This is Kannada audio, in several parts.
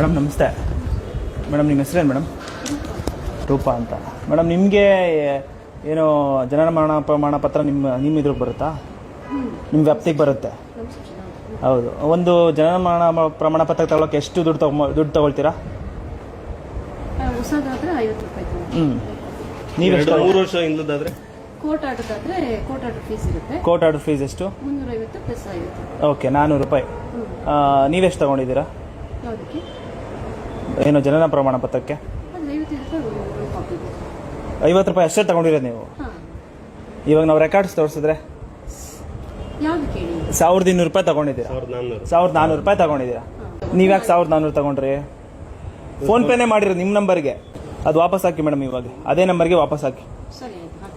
ಮೇಡಮ್ ನಮಸ್ತೆ. ಮೇಡಮ್ ನಿಮ್ಮ ಹೆಸರೇನು ಮೇಡಮ್ ರೂಪ ಅಂತ. ಮೇಡಮ್ ನಿಮಗೆ ಏನು ಜನನ ಮರಣ ಪ್ರಮಾಣ ಪತ್ರ ನಿಮ್ಮ ನಿಮ್ಮ ಇದ್ರಿಗೆ ಬರುತ್ತಾ? ನಿಮ್ಮ ವ್ಯಾಪ್ತಿಗೆ ಬರುತ್ತೆ. ಹೌದು. ಒಂದು ಜನನ ಮರಣ ಪ್ರಮಾಣ ಪತ್ರ ತಗೊಳಕ್ಕೆ ಎಷ್ಟು ದುಡ್ಡು ತಗೊ ದುಡ್ಡು ತಗೊಳ್ತೀರಾ. ಹ್ಞೂ ನೀವು ಎಷ್ಟು ಮೂರು ವರ್ಷ ಇಲ್ಲದಾದ್ರೆ ಕೋರ್ಟ್ ಆರ್ಡರ್ದಾದ್ರೆ ಕೋರ್ಟ್ ಆರ್ಡರ್ ಫೀಸ್ ಇರುತ್ತೆ. ಕೋರ್ಟ್ ಆರ್ಡರ್ ಫೀಸ್ ಎಷ್ಟು? ಮುನ್ನೂರ ಐವತ್ತು ಪ್ಲಸ್ ಐವತ್ತು. ಓಕೆ ನಾನ್ನೂರು ರೂಪಾಯಿ. ನೀವೆಷ್ಟು ತಗೊಂಡಿದ್ದೀರಾ? ಯಾವುದಕ್ಕೆ? ಏನು ಜನನ ಪ್ರಮಾಣ ಪತ್ರಕ್ಕೆ? ಐವತ್ತು ರೂಪಾಯಿ ಅಷ್ಟೇ ತಗೊಂಡಿರೋದು ನೀವು. ಇವಾಗ ನಾವು ರೆಕಾರ್ಡ್ಸ್ ತೋರಿಸಿದ್ರೆ ಸಾವಿರದ ಇನ್ನೂರು ರೂಪಾಯಿ ತಗೊಂಡಿದ್ದೀರಾ? ಸಾವಿರದ ನಾನ್ನೂರು. ರೂಪಾಯಿ ತಗೊಂಡಿದ್ದೀರಾ? ನೀವ್ಯಾಕೆ ಸಾವಿರದ ನಾನ್ನೂರು ತಗೊಂಡ್ರಿ? ಫೋನ್ ಪೇನೇ ಮಾಡಿರೋ ನಿಮ್ಮ ನಂಬರ್ಗೆ. ಅದು ವಾಪಸ್ ಹಾಕಿ ಮೇಡಮ್ ಇವಾಗ. ಅದೇ ನಂಬರ್ಗೆ ವಾಪಸ್ ಹಾಕಿ.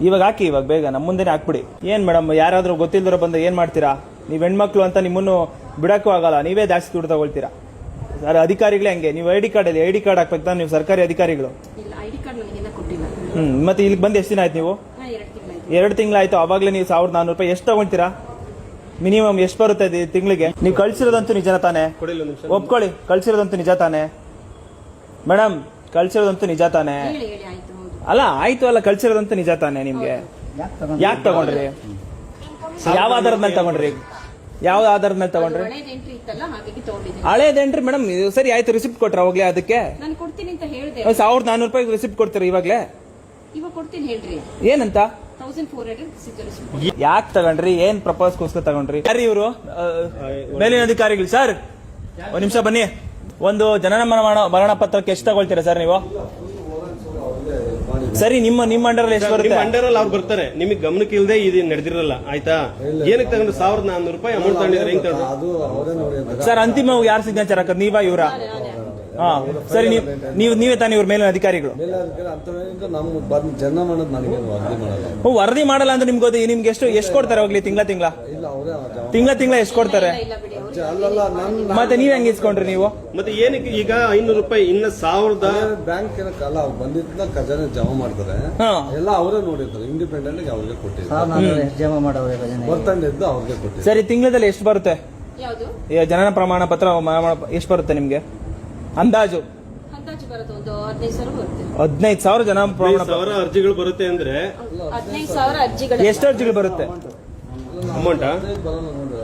ಇವಾಗ ಹಾಕಿ ಇವಾಗ ಬೇಗ ನಮ್ಮ ಮುಂದೆನೇ ಹಾಕ್ಬಿಡಿ. ಏನ್ ಮೇಡಮ್ ಯಾರಾದ್ರೂ ಗೊತ್ತಿಲ್ದಿರೋ ಬಂದು ಏನ್ ಮಾಡ್ತೀರಾ? ನೀವು ಹೆಣ್ಮಕ್ಳು ಅಂತ ನಿಮ್ಮನ್ನು ಬಿಡೋಕ್ಕೂ ಆಗಲ್ಲ ನೀವೇ ಜಾಸ್ತಿ ದುಡ್ಡು ತಗೊಳ್ತೀರಾ? ಸರ್ ಅಧಿಕಾರಿಗಳೇ ಹಂಗೆ? ನೀವು ಐ ಡಿ ಕಾರ್ಡ್ ಅಲ್ಲಿ ಐ ಡಿ ಕಾರ್ಡ್ ಹಾಕ್ಬೇಕು ತಾನೆ ನೀವು ಸರ್ಕಾರಿ ಅಧಿಕಾರಿಗಳು? ಇಲ್ಲ ಐ ಕಾರ್ಡ್ ನನಗೇನ ಕೊಟ್ಟಿಲ್ಲ. ಹ್ಮ್ ಮತ್ತೆ ಇಲ್ಲಿ ಬಂದು ಎಷ್ಟು ದಿನ ಆಯ್ತು ನೀವು? ಎರಡು ತಿಂಗಳಾಯ್ತು ಅವಾಗಲೇ ನೀವು ಸಾವಿರದ ನಾನ್ನೂರು ರೂಪಾಯಿ ಎಷ್ಟು ತಗೊಂತೀರಾ? ಮಿನಿಮಮ್ ಎಷ್ಟು ಬರುತ್ತೆ ಇದು ತಿಂಗಳಿಗೆ? ನೀವು ಕಳ್ಸಿರೋದಂತೂ ನಿಜ ತಾನೆ? ಒಪ್ಕೊಳ್ಳಿ ಕಳ್ಸಿರೋದಂತೂ ನಿಜ ತಾನೆ? ಮೇಡಮ್ ಕಳ್ಸಿರೋದಂತೂ ನಿಜ ತಾನೆ? ಹೇಳಿ ಹೇಳಿ ಆಯ್ತು ಅಲ್ಲ ಆಯ್ತು ಅಲ್ಲ ಕಳ್ಸಿರೋದಂತೂ ನಿಜ ತಾನೆ ನಿಮ್ಗೆ? ಯಾಕೆ ತಗೊಂಡ್ರಿ? ಯಾವ ಆಧಾರದ ಮೇಲೆ ತಗೊಂಡ್ರಿ? ಯಾವ ಆಧಾರದ ಮೇಲೆ ತಗೊಂಡ್ರಿ? ಹಳೇದ್ ಎಂಟ್ರಿ ಇತ್ತಲ್ಲ ಹಾಗಾಗಿ ತಗೊಂಡಿದ್ದೀನಿ. ಹಳೇದೇನ್ರಿ ಮೇಡಮ್ ಇದು ಸರಿ ಆಯ್ತು ರಿಸಿಪ್ಟ್ ಕೊಟ್ರ ಅವಾಗ್ಲೇ ಅದಕ್ಕೆ? ನಾನು ಕೊಡ್ತೀನಿ ಅಂತ ಹೇಳಿದೆ. ಸಾವಿರದ ನಾನೂರು ರೂಪಾಯಿ ರಿಸಿಪ್ಟ್ ಕೊಡ್ತೀರಾ ಇವಾಗ್ಲೇ? ಇವಾಗ ಕೊಡ್ತೀನಿ ಹೇಳ್ರಿ. ಏನಂತ? ತೌಸಂಡ್ ಫೋರ್ ಹಂಡ್ರೆಡ್ ಯಾಕೆ ತಗೊಂಡ್ರಿ? ಏನ್ ಪ್ರಪೋಸ್ಗೋಸ್ಕರ ತಗೊಂಡ್ರಿ? ಯಾರು ಇವರು? ಮೇಲಿನ ಅಧಿಕಾರಿಗಳು ಸರ್ ಒಂದ್ ನಿಮಿಷ ಬನ್ನಿ. ಒಂದು ಜನನ ಮರಣ ಮರಣ ಪತ್ರಕ್ಕೆ ಎಷ್ಟು ತಗೊಳ್ತೀರಾ ಸರ್ ನೀವು? ಸರಿ ನಿಮ್ಮ ನಿಮ್ಮ ಅಂಡರ್ ಎಷ್ಟು ನಿಮ್ಮ ಬರುತ್ತೆ? ಅಂಡರ್ ಅಲ್ಲಿ ಅವ್ರು ಬರ್ತಾರೆ. ನಿಮಗೆ ಗಮನಕ್ಕೆ ಇಲ್ಲದೆ ಇದು ನಡೆದಿರಲ್ಲ ಆಯ್ತಾ? ಏನಕ್ಕೆ ತಗೊಂಡು ಸಾವಿರದ ನಾನ್ನೂರು ರೂಪಾಯಿ ಅಮೌಂಟ್ ತಗೊಂಡಿದ್ರೆ ಹೆಂಗ್ ತಗೊಂಡು ಸರ್ ಅಂತಿಮ ಯಾರು ಸಿಗ್ನೇಚರ್ ಹಾಕೋದು? ನೀವಾ ಇವರ? ಹಾ ಸರಿ ನೀವು ನೀವು ತಾನೇ ಇವ್ರ ಮೇಲಿನ ಅಧಿಕಾರಿಗಳು. ವರದಿ ಮಾಡಲ್ಲ. ಹ್ಞೂ ವರದಿ ಮಾಡಲ್ಲ ಅಂದ್ರೆ ನಿಮ್ಗೆ ಗೊತ್ತು ನಿಮ್ಗೆ ಎಷ್ಟು ಎಷ್ಟು ಕೊಡ್ತಾರೆ ಹೋಗ್ಲಿ ತಿಂಗಳ ತಿಂಗಳ? ಇಲ್ಲ ಅವರೇ ತಿಂಗಳ ತಿಂಗಳ ಎಷ್ಟು ಕೊಡ್ತಾರೆ? ಅಲ್ಲಲ್ಲ ನನ್ನ ಮತ್ತೆ ನೀವ್ ಹೆಂಗ್ ಇಸ್ಕೊಂಡ್ರಿ ನೀವು? ಮತ್ತೆ ಏನಕ್ಕೆ ಈಗ ಐನೂರು ರೂಪಾಯಿ ಇನ್ನ ಸಾವಿರದ ಬ್ಯಾಂಕ್ ಏನಕ್ಕಲ್ಲ ಅವ್ರು ಬಂದಿದ್ದನ್ನ ಖಜಾನೆ ಜಮಾ ಮಾಡ್ತಾರೆ. ಹಾ. ಎಲ್ಲ ಅವರೇ ನೋಡಿರ್ತಾರೆ ಇಂಡಿಪೆಂಡೆಂಟ್ ಅವ್ರಿಗೆ ಕೊಟ್ಟಿದ್ದಾರೆ ಸರ್ ನಾನು ಎಷ್ಟು ಜಮಾ ಮಾಡೋರೆ ಬರ್ತಂಡಿದ್ದು ಅವ್ರಿಗೆ ಕೊಟ್ಟಿದ್ದಾರೆ ಸರಿ ತಿಂಗಳದಲ್ಲಿ ಎಷ್ಟು ಬರುತ್ತೆ? ಯಾವುದು? ಈ ಜನನ ಪ್ರಮಾಣ ಪತ್ರ ಎಷ್ಟು ಬರುತ್ತೆ ನಿಮ್ಗೆ? ಅಂದಾಜು? ಅಂದಾಜು ಬರುತ್ತೆ ಒಂದು ಹದಿನೈದು ಸಾವಿರ ಬರುತ್ತೆ. ಹದಿನೈದು ಸಾವಿರ ಜನ ಪ್ರಮಾಣ ಸಾವಿರ ಅರ್ಜಿಗಳು ಬರುತ್ತೆ ಅಂದ್ರೆ ಹದಿನೈದು ಸಾವಿರ ಅರ್ಜಿಗಳು. ಎಷ್ಟು ಅರ್ಜಿಗಳು ಬರುತ್ತೆ? ಅಮೌಂಟ್ ಬರೋಲ್ಲ ನೋಡಿ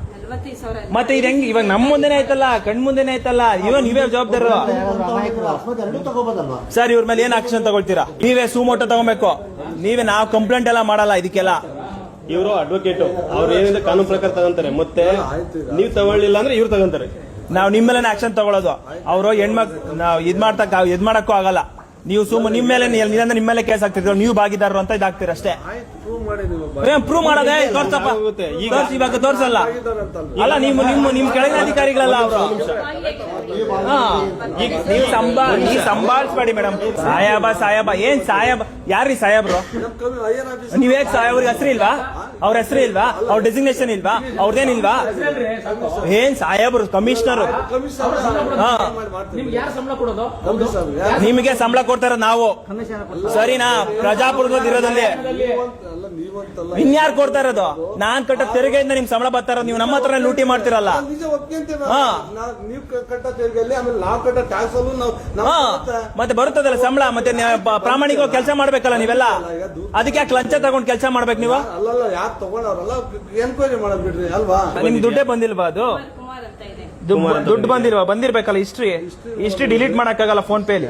ಮತ್ತೆ ಇದು ಹೆಂಗ್ ಇವಾಗ ನಮ್ಮ ಮುಂದೆನೆ ಐತಲ್ಲ ಕಣ್ ಮುಂದೆನೆ ಐತಲ್ಲ ಇವನ್ ನೀವೇ ಜವಾಬ್ದಾರರು ಸರ್ ಇವ್ರ ಮೇಲೆ ಏನ್ ಆಕ್ಷನ್ ತಗೊಳ್ತೀರಾ? ನೀವೇ ಸುಮೋಟೋ ತಗೋಬೇಕು. ನೀವೇ ನಾವ್ ಕಂಪ್ಲೇಂಟ್ ಎಲ್ಲ ಮಾಡಲ್ಲ ಇದಕ್ಕೆಲ್ಲ. ಇವರು ಅಡ್ವೊಕೇಟ್ ಅವ್ರು ಏನಿದೆ ಕಾನೂನು ಪ್ರಕಾರ ತಗೊಂತಾರೆ. ಮತ್ತೆ ನೀವು ತಗೊಳ್ಳಿಲ್ಲ ಅಂದ್ರೆ ಇವ್ರು ತಗೊಂತಾರೆ. ನಾವ್ ನಿಮ್ಮ ಮೇಲೆ ಆಕ್ಷನ್ ತಗೊಳ್ಳೋದು ಅವರು ಹೆಣ್ಮಕ್ ನಾವು ಇದ್ ಮಾಡ್ತಕ್ಕ ಇದ್ ಮಾಡಕ್ಕೂ ಆಗಲ್ಲ. ನೀವು ಸುಮ್ಮನೆ ನಿಮ್ಮ ಮೇಲೆ ನಿಲ್ಲಂದ್ರೆ ನಿಮ್ಮ ಮೇಲೆ ಕೇಸ್ ಆಗ್ತಿದ್ರು ನೀವು ಭಾಗಿದಾರರು ಅಂತ ಇದಾಗ್ತೀರ ಅಷ್ಟೇ. ಪ್ರೂವ್ ಮಾಡದೆ ನೀವು ಪ್ರೂವ್ ಮಾಡೋದೇ ತೋರ್ಸಪ್ಪ. ಈಗ- ತೋರ್ಸಿ, ಇವಾಗ ತೋರ್ಸಲ್ಲ. ಅಲ್ಲ ನಿಮ್ಮ ನಿಮ್ಮ ನಿಮ್ ಕೆಳಗಿನ ಅಧಿಕಾರಿಗಳಲ್ಲ ಅವರು. ಈಗ ನೀವು ಸಂಬಾ ನೀವು ಸಂಭಾಳಿಸ್ಬೇಡಿ ಮೇಡಮ್. ಸಾಯಾಬ ಸಾಯಾಬ. ಏನ್ ಸಾಯಾಬ? ಯಾರ್ರಿ ಸಾಯಾಬ್ರು? ನೀವ್ ಹೇಗ್ ಅವ್ರಿಗೆ ಹೆಸರು ಇಲ್ವಾ? ಅವ್ರ ಹೆಸರು ಇಲ್ವಾ? ಅವ್ರ ಡೆಸಿಗ್ನೇಷನ್ ಇಲ್ವಾ? ಅವ್ರದೇನಿಲ್ವಾ ಏನ್ ಸಾಹೇಬ್ರು ಕಮಿಷನರ್ ಹಾ. ನಿಮಗೆ ಸಂಬಳ ಕೊಡ್ತಾರ ನಾವು. ಸರಿನಾ? ಪ್ರಜಾಪ್ರಭುತ್ವದಲ್ಲಿ ಇನ್ಯಾರು ಕೊಡ್ತಾ ಇರೋದು? ನಾನ್ ಕಟ್ಟ ತೆರಿಗೆಯಿಂದ ನಿಮ್ ಸಂಬಳ ಬರ್ತಾ ಇರೋದು ನೀವು ನಮ್ಮ ಹತ್ರ ಲೂಟಿ ಮಾಡ್ತಿರಲ್ಲ. ಮತ್ತೆ ಬರುತ್ತದಲ್ಲ ಸಂಬಳ ಮತ್ತೆ ಪ್ರಾಮಾಣಿಕವಾಗಿ ಕೆಲಸ ಮಾಡ್ಬೇಕಲ್ಲ ನೀವೆಲ್ಲ? ಅದಕ್ಕೆ ಯಾಕೆ ಲಂಚ ತಗೊಂಡ್ ಕೆಲಸ ಮಾಡ್ಬೇಕು ನೀವು? ಅಲ್ಲಲ್ಲ ತಗೊಂಡವ್ರಲ್ಲ? ಎನ್ಕ್ವೈರಿ ಬಿಡ್ರಿ ಅಲ್ವಾ? ನಿಮ್ಗೆ ದುಡ್ಡೇ ಬಂದಿಲ್ವಾ ಅದು? ಕುಮಾರ್ ಕುಮಾರ್ ಅಂತ ಇದೆ. ದುಡ್ಡು- ದುಡ್ಡು ಬಂದಿಲ್ವಾ? ಬಂದಿರ್ಬೇಕಲ್ಲ ಹಿಸ್ಟ್ರಿ ಹಿಸ್ಟ್ರಿ ಡಿಲೀಟ್ ಮಾಡಕ್ಕಾಗಲ್ಲ ಫೋನ್ ಪೇಲಿ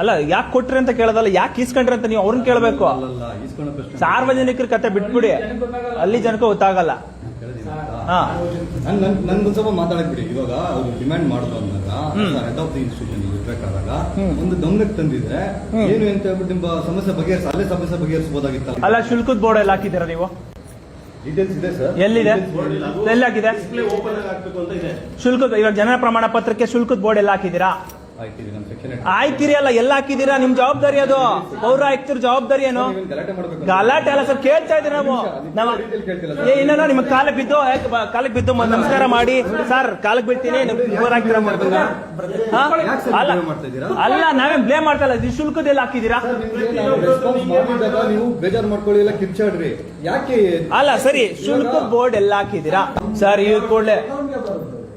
ಅಲ್ಲ ಯಾಕೆ ಕೊಟ್ರಿ ಅಂತ ಕೇಳೋದಲ್ಲ ಯಾಕೆ ಈಸ್ಕೊಂಡ್ರಿ ಅಂತ ನೀವು ಅವ್ರನ್ನ ಕೇಳಬೇಕು? ಸಾರ್ವಜನಿಕರ ಕತೆ ಬಿಟ್ಬಿಡಿ. ಅಲ್ಲಿ. ಜನಕ್ಕೆ ಗೊತ್ತಾಗಲ್ಲ. ಹಾ. ನನ್ ನನ್ ನನ್ಗೊಂದ್ ಸ್ವಲ್ಪ ಮಾತಾಡಕ್ ಬಿಡಿ. ಇವಾಗ ಅವ್ರು ಡಿಮ್ಯಾಂಡ್ ಮಾಡಿದ್ರು ಅಂದಾಗ ಹೆಡ್ ಆಫ್ ದಿ ಇನ್ಸ್ಟಿಟ್ಯೂಷನ್ ಇರ್ಬೇಕಾದಾಗ ಒಂದು ಗಮನಕ್ಕೆ ತಂದಿದ್ರೆ ಏನು ಅಂತ ಹೇಳ್ಬಿಟ್ಟು ನಿಮ್ಮ ಸಮಸ್ಯೆ ಬಗೆಹರಿಸ ಅಲ್ಲೇ ಸಮಸ್ಯೆ ಬಗೆಹರಿಸಬಹುದಾಗಿತ್ತು ಅಲ್ಲ ಶುಲ್ಕದ ಬೋರ್ಡ್ ಎಲ್ಲ ಹಾಕಿದ್ದೀರಾ ನೀವು? ಡೀಟೇಲ್ಸ್ ಇದೆ ಸರ್ ಎಲ್ಲಿದೆ? ಎಲ್ಲಿ ಹಾಕಿದೆ ಶುಲ್ಕದ ಇವಾಗ ಜನರ ಪ್ರಮಾಣ ಪತ್ರಕ್ಕೆ ಶುಲ್ಕದ ಬೋರ್ಡ್ ಎಲ್ಲ ಹಾಕಿದ್ದೀರಾ? ಆಯ್ತಿರಿ ಅಲ್ಲ ಎಲ್ಲ ಹಾಕಿದ್ದೀರಾ? ನಿಮ್ ಜವಾಬ್ದಾರಿ ಅದು. ಪೌರ ಆಯ್ತಿರ್ ಜವಾಬ್ದಾರಿ ಏನು? ಗಲಾಟೆ ಅಲ್ಲ ಸರ್ ಕೇಳ್ತಾ ಇದ್ದೀವಿ ನಾವು? ನಾವು ಏನೋ ನಿಮ್ ಕಾಲ ಬಿದ್ದು ಕಾಲಕ್ಕೆ ಬಿದ್ದು ನಮಸ್ಕಾರ ಮಾಡಿ. ಸರ್ ಕಾಲಕ್ಕೆ ಬಿಡ್ತೀನಿ ಅಲ್ಲ ಅಲ್ಲ ನಾವೇನ್ ಬ್ಲೇಮ್ ಮಾಡ್ತಾ ಇಲ್ಲ ಶುಲ್ಕದೆಲ್ಲ ಹಾಕಿದ್ದೀರಾ? ನೀವು ಬೇಜಾರು ಮಾಡ್ಕೊಳ್ಳಿ ಎಲ್ಲ ಕಿರ್ಚಾಡ್ರಿ. ಯಾಕೆ ಅಲ್ಲ ಸರಿ ಶುಲ್ಕ ಬೋರ್ಡ್ ಎಲ್ಲ ಹಾಕಿದೀರಾ ಸರ್ ಈ ಕೂಡಲೇ